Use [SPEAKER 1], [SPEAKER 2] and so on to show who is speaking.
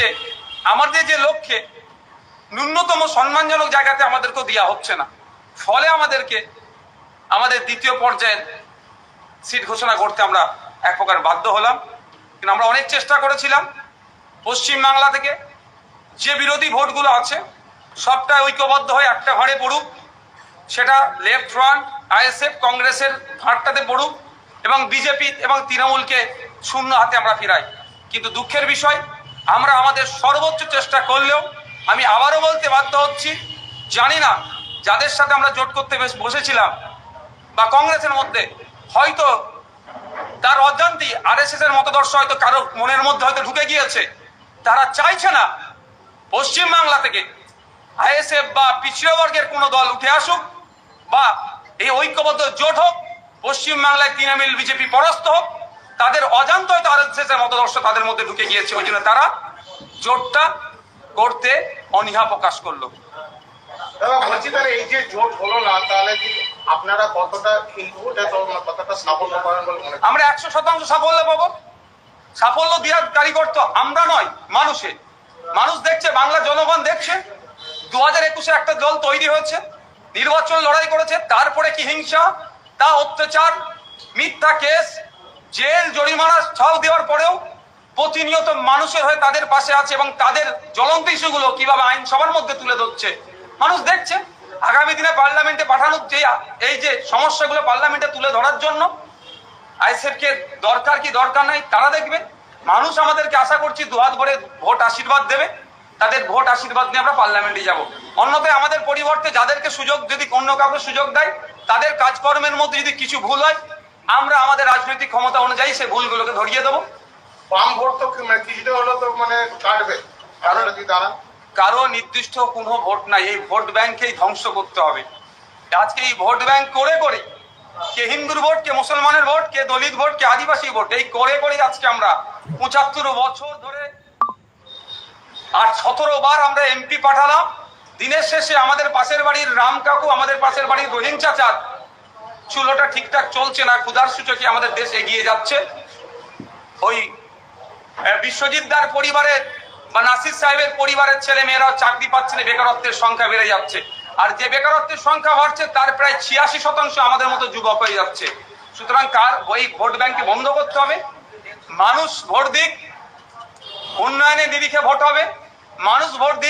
[SPEAKER 1] যে আমাদের যে লক্ষ্যে ন্যূনতম সম্মানজনক জায়গাতে আমাদেরকেও দেওয়া হচ্ছে না। ফলে আমাদেরকে আমাদের দ্বিতীয় পর্যায়ের সিট ঘোষণা করতে আমরা এক প্রকার বাধ্য হলাম। কিন্তু আমরা অনেক চেষ্টা করেছিলাম পশ্চিম বাংলা থেকে। যে বিরোধী ভোটগুলো আছে, সবটা ঐক্যবদ্ধ হয়ে একটা ঘরে পড়ুক, সেটা লেফট ফ্রন্ট আইএসএফ কংগ্রেসের ভাঁটটাতে পড়ুক এবং বিজেপি এবং তৃণমূলকে শূন্য হাতে আমরা ফিরাই। কিন্তু দুঃখের বিষয় আমরা আমাদের সর্বোচ্চ চেষ্টা করলেও আমি আবারও বলতে বাধ্য হচ্ছি, জানি না যাদের সাথে আমরা জোট করতে বেশ বসেছিলাম, বা কংগ্রেসের মধ্যে, হয়তো তার অজান্তি আরএসএস এর মতদর্শ হয়তো কারও মনের মধ্যে হয়তো ঢুকে গিয়েছে। তারা চাইছে না পশ্চিম বাংলা থেকে আইএসএফ বা পিছিয়ে বর্গের কোনো দল উঠে আসুক, বা এই ঐক্যবদ্ধ জোট হোক, পশ্চিম বাংলায় তৃণমূল বিজেপি পরাস্ত হোক তাদের অজান্ত হয়তো আরএসএস এর মতদর্শ তাদের মধ্যে ঢুকে গিয়েছে ওই জন্য তারা জোটটা করতে অনীহা প্রকাশ করল।
[SPEAKER 2] বলছি তাহলে এই যে জোট হলো না তাহলে কি আপনারা কতটা ইনপুটে কতটা সাফল্য পাবেন বলে
[SPEAKER 1] আমরা একশো শতাংশ সাফল্য পাবো। সাফল্য দেওয়ার কারিগর তো আমরা নয় মানুষে। মানুষ দেখছে বাংলা জনগণ দেখছে। দু হাজার একুশে একটা দল তৈরি হয়েছে নির্বাচন লড়াই করেছে তারপরে কি হিংসা তা অত্যাচার মিথ্যা কেস জেল জরিমানা ছাও দেওয়ার পরেও প্রতিনিয়ত মানুষের হয়ে তাদের পাশে আছে এবং তাদের জ্বলন্ত ইস্যুগুলো কীভাবে আইন সবার মধ্যে তুলে ধরছে। মানুষ দেখছে, আগামী দিনে পার্লামেন্টে পাঠানোর যে এই যে সমস্যাগুলো পার্লামেন্টে তুলে ধরার জন্য আইসেফকে দরকার কি দরকার নাই, তারা দেখবে। মানুষ আমাদেরকে আশা করছি দুহাত ভরে ভোট আশীর্বাদ দেবে। তাদের ভোট আশীর্বাদ নিয়ে আমরা পার্লামেন্টে যাব। অন্যথায় আমাদের পরিবর্তে যাদেরকে সুযোগ যদি অন্য কাউকে সুযোগ দেয়, তাদের কাজকর্মের মধ্যে যদি কিছু ভুল হয় আমরা আমাদের রাজনৈতিক ক্ষমতা অনুযায়ী সেই ভুলগুলোকে ধরিয়ে দেবো।
[SPEAKER 2] বাম ভোট তো মানে কিছুটা হলেও তো মানে কাটবে। কারণ যদি দাঁড়ান।
[SPEAKER 1] কারও নির্দিষ্ট কোনো ভোট নাই এই ভোট ব্যাংকেই ধ্বংস করতে হবে। আজকে এই ভোট ব্যাংক করে করে কে হিন্দুর ভোট কে মুসলমানের ভোট কে দলিত ভোট কে আদিবাসী ভোট এই করে করে আজকে আমরা পঁচাত্তর বছর ধরে আর সতেরো বার আমরা এমপি পাঠালাম। দিনের শেষে আমাদের পাশের বাড়ির রাম কাকু আমাদের পাশের বাড়ির রহিম চাচার চুলোটা ঠিকঠাক চলছে না ক্ষুধার সূচকে আমাদের দেশ এগিয়ে যাচ্ছে। ওই বিশ্বজিৎ দার পরিবারের বা নাসির সাহেবের পরিবারের ছেলে মেয়েরাও চাকরি পাচ্ছে না, বেকারত্বের সংখ্যা বেড়ে যাচ্ছে। আর যে বেকারত্বের সংখ্যা বাড়ছে, তার প্রায় ছিয়াশি শতাংশ আমাদের মতো যুবক হয়ে যাচ্ছে। সুতরাং কার, ওই ভোট ব্যাংকে বন্ধ করতে হবে? মানুষ ভোট দিক উন্নয়নের নিরিখে ভোট হবে। মানুষ ভোট দিক।